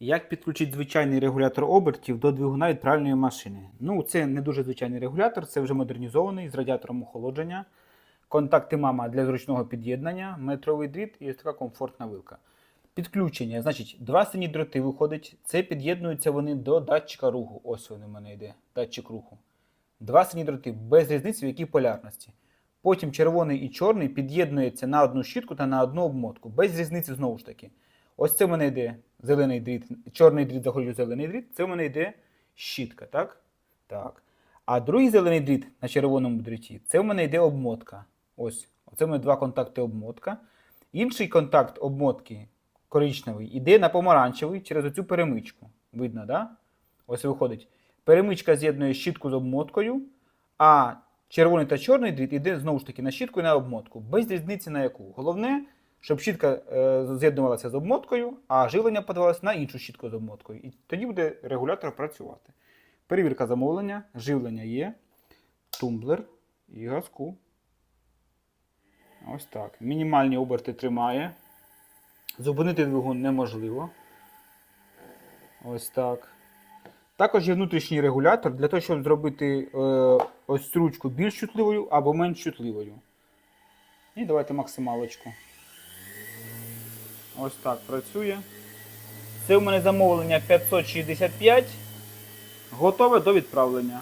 Як підключити звичайний регулятор обертів до двигуна відправленої машини? Ну, це не дуже звичайний регулятор, це вже модернізований з радіатором охолодження, контакти мама для зручного під'єднання, метровий дріт і ось така комфортна вилка. Підключення, значить, два сині дроти виходить. Це під'єднуються вони до датчика руху. Ось він у мене йде, датчик руху. Два сині дроти без різниці, в якій полярності. Потім червоний і чорний під'єднуються на одну щітку та на одну обмотку. Без різниці знову ж таки. Ось це в мене йде зелений дріт, чорний дріт заходить у зелений дріт, це в мене йде щітка, так? Так. А другий зелений дріт на червоному дріті, це в мене йде обмотка. Ось. Оце в мене два контакти обмотка. Інший контакт обмотки коричневий йде на помаранчевий через оцю перемичку. Видно, да? Ось виходить. Перемичка з'єднує щітку з обмоткою, а червоний та чорний дріт йде знову ж таки на щітку і на обмотку. Без різниці на яку. Головне, щоб щітка е, з'єднувалася з обмоткою, а живлення подавалося на іншу щітку з обмоткою. І тоді буде регулятор працювати. Перевірка замовлення, живлення є, тумблер і газку. Ось так. Мінімальні оберти тримає. Зупинити двигун неможливо. Ось так. Також є внутрішній регулятор для того, щоб зробити е, ось ручку більш чутливою або менш чутливою. І давайте максималочку. Ось так працює. Це у мене замовлення 565. Готове до відправлення.